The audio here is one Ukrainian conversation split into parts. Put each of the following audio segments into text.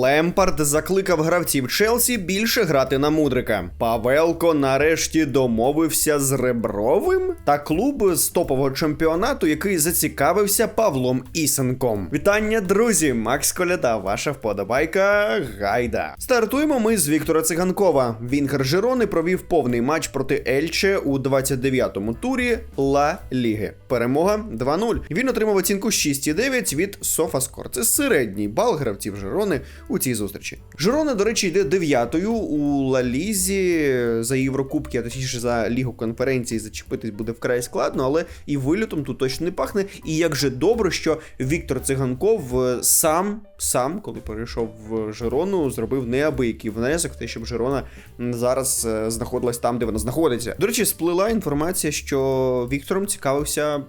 Лемпард закликав гравців Челсі більше грати на мудрика. Павелко нарешті домовився з Ребровим та клуб з топового чемпіонату, який зацікавився Павлом Ісенком. Вітання, друзі! Макс Коляда, ваша вподобайка. Гайда. Стартуємо ми з Віктора Циганкова. Вінгер Жирони провів повний матч проти Ельче у 29-му турі Ла Ліги. Перемога 2-0. Він отримав оцінку 6,9 від Софаскор. Це середній бал гравців Жирони у цій зустрічі. Жирона, до речі, йде дев'ятою у Ла Лізі за Єврокубки, а точніше за Лігу конференції зачепитись буде вкрай складно, але і вилітом тут точно не пахне. І як же добре, що Віктор Циганков е, сам, сам, коли перейшов в Жирону, зробив неабиякий внесок в те, щоб Жирона зараз е, знаходилась там, де вона знаходиться. До речі, сплила інформація, що Віктором цікавився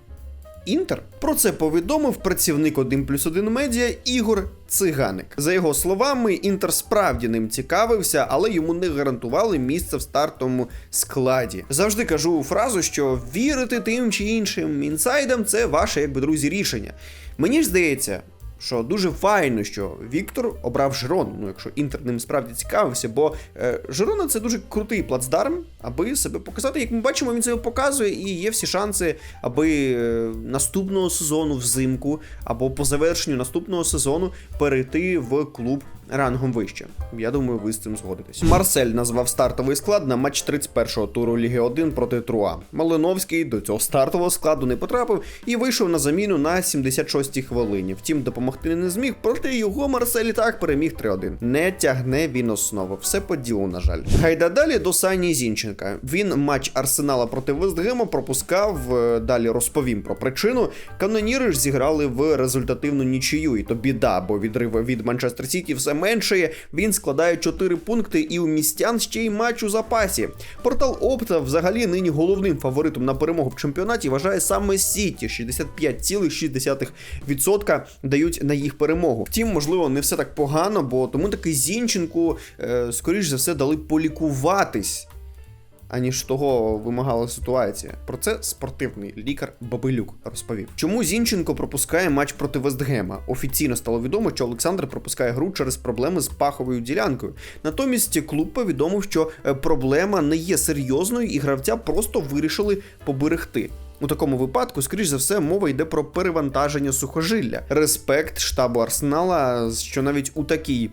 Інтер. Про це повідомив працівник 1 плюс 1 медіа Ігор Циганик. За його словами, Інтер справді ним цікавився, але йому не гарантували місце в стартовому складі. Завжди кажу фразу, що вірити тим чи іншим інсайдам це ваше, якби друзі, рішення. Мені ж здається. Що дуже файно, що Віктор обрав Жирон. ну якщо Інтер ним справді цікавився, бо е, Жирона це дуже крутий плацдарм, аби себе показати. Як ми бачимо, він себе показує, і є всі шанси, аби е, наступного сезону взимку або по завершенню наступного сезону перейти в клуб рангом вище. Я думаю, ви з цим згодитесь. Марсель назвав стартовий склад на матч 31-го туру Ліги 1 проти Труа. Малиновський до цього стартового складу не потрапив і вийшов на заміну на 76-й хвилині. Втім, допомогти не зміг, проте його Марсель так переміг 3-1. Не тягне він основу. Все по ділу, на жаль. Гайда далі до Сані Зінченка. Він матч Арсенала проти Вестгема пропускав. е, Далі розповім про причину. Каноніри ж зіграли в результативну нічию, і то біда, бо відрив від Манчестер Сіті все меншає. Він складає 4 пункти, і у містян ще й матч у запасі. Портал Опта взагалі нині головним фаворитом на перемогу в чемпіонаті вважає саме Сіті. 65,6% дають на їх перемогу. Втім, можливо, не все так погано, бо тому таки Зінченку, е, скоріш за все, дали полікуватись аніж того вимагала ситуація. Про це спортивний лікар Бабилюк розповів. Чому Зінченко пропускає матч проти Вестгема? Офіційно стало відомо, що Олександр пропускає гру через проблеми з паховою ділянкою. Натомість клуб повідомив, що е, проблема не є серйозною, і гравця просто вирішили поберегти. У такому випадку, скоріш за все, мова йде про перевантаження сухожилля. Респект штабу Арсенала, що навіть у такій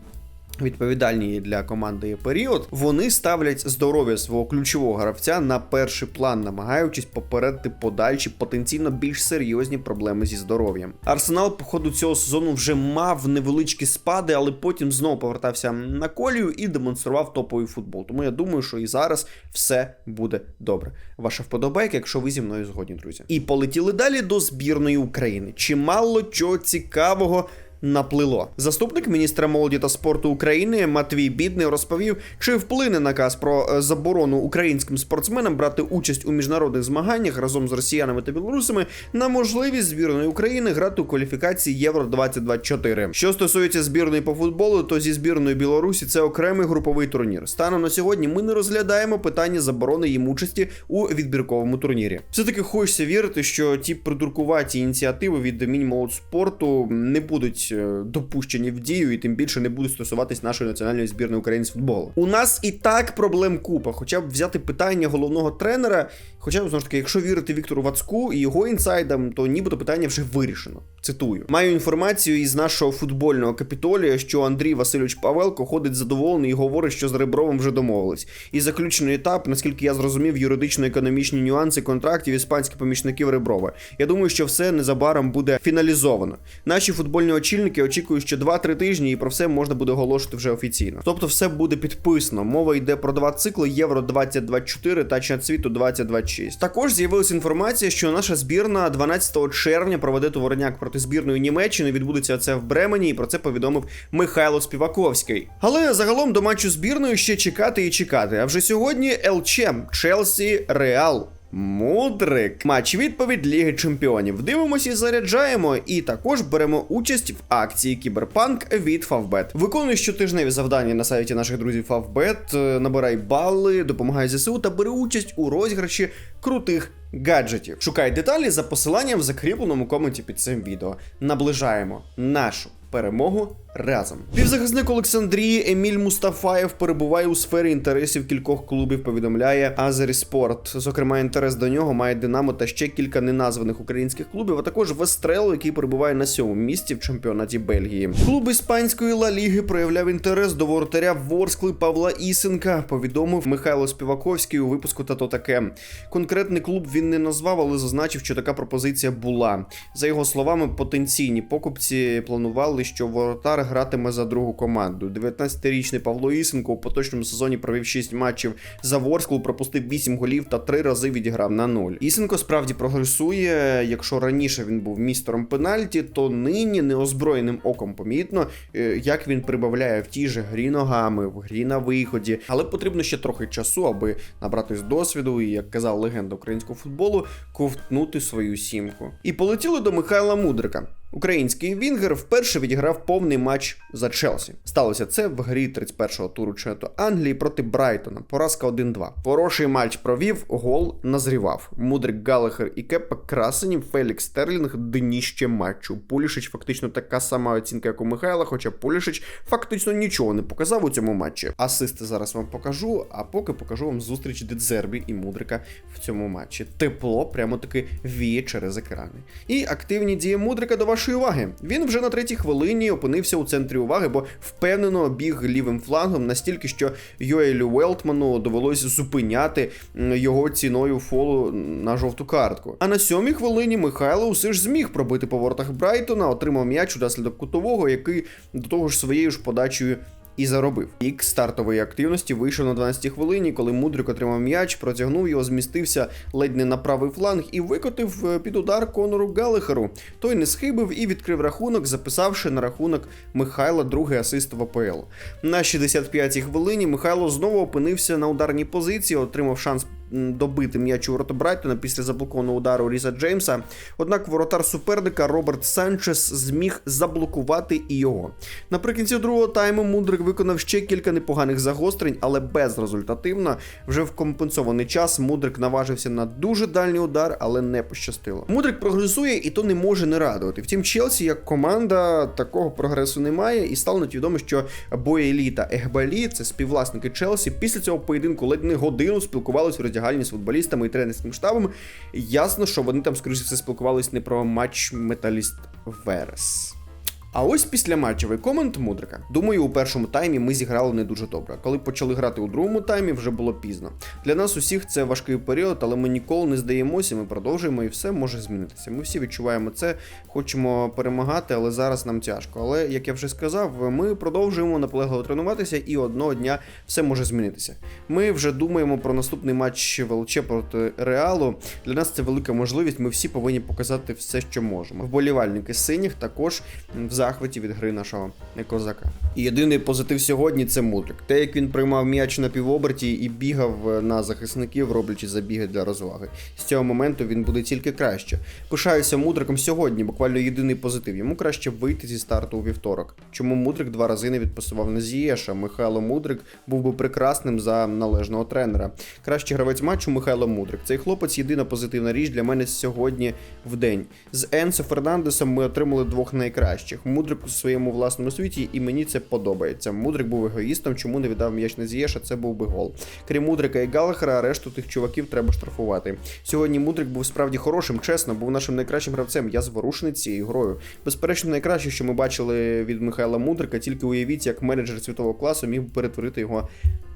відповідальні для команди період, вони ставлять здоров'я свого ключового гравця на перший план, намагаючись попередити подальші потенційно більш серйозні проблеми зі здоров'ям. Арсенал по ходу цього сезону вже мав невеличкі спади, але потім знову повертався на колію і демонстрував топовий футбол. Тому я думаю, що і зараз все буде добре. Ваша вподобайка, якщо ви зі мною згодні, друзі. І полетіли далі до збірної України. Чимало чого цікавого наплило. Заступник міністра молоді та спорту України Матвій Бідний розповів, чи вплине наказ про е, заборону українським спортсменам брати участь у міжнародних змаганнях разом з росіянами та білорусами на можливість збірної України грати у кваліфікації Євро 2024. Що стосується збірної по футболу, то зі збірною Білорусі це окремий груповий турнір. Станом на сьогодні ми не розглядаємо питання заборони їм участі у відбірковому турнірі. Все таки хочеться вірити, що ті придуркуваті ініціативи від Мінмолодспорту не будуть е, допущені в дію і тим більше не будуть стосуватись нашої національної збірної України з футболу. У нас і так проблем купа, хоча б взяти питання головного тренера. Хоча, знову ж таки, якщо вірити Віктору Вацку і його інсайдам, то нібито питання вже вирішено. Цитую: маю інформацію із нашого футбольного капітолія, що Андрій Васильович Павелко ходить задоволений і говорить, що з Ребровим вже домовились. І заключений етап, наскільки я зрозумів, юридично-економічні нюанси контрактів іспанських помічників Реброва. Я думаю, що все незабаром буде фіналізовано. Наші футбольні очільники очікують, що 2-3 тижні і про все можна буде оголошувати вже офіційно. Тобто, все буде підписано. Мова йде про два цикли Євро 2024 та Чемпіонат світу 2026. Також з'явилася інформація, що наша збірна 12 червня проведе товарняк проти збірної Німеччини. Відбудеться це в Бремені, і про це повідомив Михайло Співаковський. Але загалом до матчу збірної ще чекати і чекати. А вже сьогодні ЛЧ Челсі Реал. Мудрик. Матч відповідь Ліги Чемпіонів. Дивимося і заряджаємо, і також беремо участь в акції Кіберпанк від Фавбет. Виконуй щотижневі завдання на сайті наших друзів Фавбет, е, набирай бали, допомагай ЗСУ та бери участь у розіграші крутих гаджетів. Шукай деталі за посиланням в закріпленому коменті під цим відео. Наближаємо нашу перемогу разом. Півзахисник Олександрії Еміль Мустафаєв перебуває у сфері інтересів кількох клубів. Повідомляє Азері Спорт. Зокрема, інтерес до нього має Динамо та ще кілька неназваних українських клубів, а також Вестрело, який перебуває на сьомому місці в чемпіонаті Бельгії. Клуб іспанської Ла Ліги проявляв інтерес до воротаря Ворскли Павла Ісенка. Повідомив Михайло Співаковський у випуску та то таке. Конкретний клуб він не назвав, але зазначив, що така пропозиція була. За його словами, потенційні покупці планували, що воротар гратиме за другу команду. 19-річний Павло Ісенко у поточному сезоні провів 6 матчів за Ворсклу, пропустив 8 голів та 3 рази відіграв на 0. Ісенко справді прогресує. Якщо раніше він був містером пенальті, то нині неозброєним оком помітно, е, як він прибавляє в тій же грі ногами, в грі на виході. Але потрібно ще трохи часу, аби набратись досвіду і, як казав легенда українського футболу, ковтнути свою сімку. І полетіли до Михайла Мудрика. Український Вінгер вперше відіграв повний матч за Челсі. Сталося це в грі 31-го туру чемпіонату Англії проти Брайтона. Поразка 1-2. Хороший матч провів, гол назрівав. Мудрик Галахер і Кепа Красенів, Фелікс Стерлінг дніще матчу. Пулішич фактично така сама оцінка, як у Михайла, хоча Пулішич фактично нічого не показав у цьому матчі. Асисти зараз вам покажу, а поки покажу вам зустріч Дедзербі і Мудрика в цьому матчі. Тепло прямо таки віє через екрани. І активні дії Мудрика до вашої уваги. Він вже на третій хвилині опинився у центрі уваги, бо впевнено біг лівим флангом настільки, що Йоелю Велтману довелось зупиняти його ціною фолу на жовту картку. А на сьомій хвилині Михайло усе ж зміг пробити по воротах Брайтона, отримав м'яч у наслідок кутового, який до того ж своєю ж подачею і заробив. Пік стартової активності вийшов на 12-й хвилині, коли Мудрик отримав м'яч, протягнув його, змістився ледь не на правий фланг і викотив е, під удар Конору Галихеру. Той не схибив і відкрив рахунок, записавши на рахунок Михайла другий асист в АПЛ. На 65-й хвилині Михайло знову опинився на ударній позиції, отримав шанс добити м'яч у ворота Брайтона після заблокованого удару Різа Джеймса. Однак воротар суперника Роберт Санчес зміг заблокувати і його. Наприкінці другого тайму Мудрик виконав ще кілька непоганих загострень, але безрезультативно. Вже в компенсований час Мудрик наважився на дуже дальній удар, але не пощастило. Мудрик прогресує і то не може не радувати. Втім, Челсі як команда такого прогресу немає, і стало відомо, що Боєлі та Егбалі, це співвласники Челсі, після цього поєдинку ледь не годину спілкувалися в роздягальні з футболістами і тренерським штабом. Ясно, що вони там, скоріше все, спілкувалися не про матч Металіст Верес. А ось після матчевий комент Мудрика. Думаю, у першому таймі ми зіграли не дуже добре. Коли почали грати у другому таймі, вже було пізно. Для нас усіх це важкий період, але ми ніколи не здаємося, ми продовжуємо і все може змінитися. Ми всі відчуваємо це, хочемо перемагати, але зараз нам тяжко. Але як я вже сказав, ми продовжуємо наполегливо тренуватися, і одного дня все може змінитися. Ми вже думаємо про наступний матч ВЛЧ проти Реалу. Для нас це велика можливість. Ми всі повинні показати все, що можемо. Вболівальники синіх також в захваті від гри нашого козака. І єдиний позитив сьогодні це Мудрик. Те, як він приймав м'яч на півоберті і бігав на захисників, роблячи забіги для розваги. З цього моменту він буде тільки краще. Пишаюся Мудриком сьогодні, буквально єдиний позитив. Йому краще вийти зі старту у вівторок. Чому Мудрик два рази не відпасував на Зієша? Михайло Мудрик був би прекрасним за належного тренера. Кращий гравець матчу Михайло Мудрик. Цей хлопець єдина позитивна річ для мене сьогодні в день. З Енсо Фернандесом ми отримали двох найкращих. Мудрик у своєму власному світі, і мені це подобається. Мудрик був егоїстом, чому не віддав м'яч на Зієша, це був би гол. Крім Мудрика і Галахера, решту тих чуваків треба штрафувати. Сьогодні Мудрик був справді хорошим, чесно, був нашим найкращим гравцем. Я зворушений цією грою. Безперечно, найкраще, що ми бачили від Михайла Мудрика, тільки уявіть, як менеджер світового класу міг би перетворити його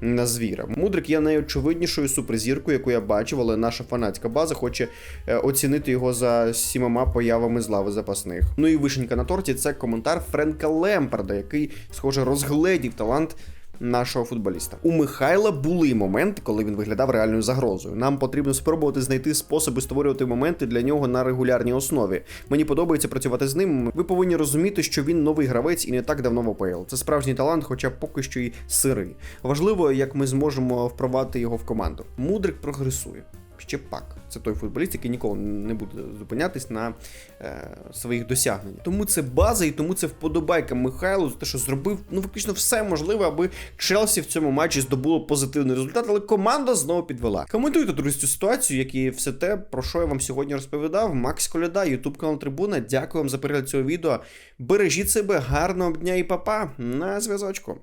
на звіра. Мудрик є найочевиднішою суперзіркою, яку я бачив, але наша фанатська база хоче е, оцінити його за сімома появами з лави запасних. Ну і вишенька на торті це коментар Френка Лемпарда, який, схоже, розгледів талант. Нашого футболіста у Михайла були моменти, коли він виглядав реальною загрозою. Нам потрібно спробувати знайти способи створювати моменти для нього на регулярній основі. Мені подобається працювати з ним. Ви повинні розуміти, що він новий гравець і не так давно в ОПЛ. Це справжній талант, хоча поки що й сирий. Важливо, як ми зможемо впровадити його в команду. Мудрик прогресує. Щепак. Це той футболіст, який ніколи не буде зупинятись на е, своїх досягненнях. Тому це база, і тому це вподобайка Михайлу за те, що зробив ну фактично все можливе, аби Челсі в цьому матчі здобуло позитивний результат, але команда знову підвела. Коментуйте, друзі, цю ситуацію, як і все те, про що я вам сьогодні розповідав. Макс Коляда, Ютуб канал Трибуна. Дякую вам за перегляд цього відео. Бережіть себе, гарного дня і папа на зв'язочку.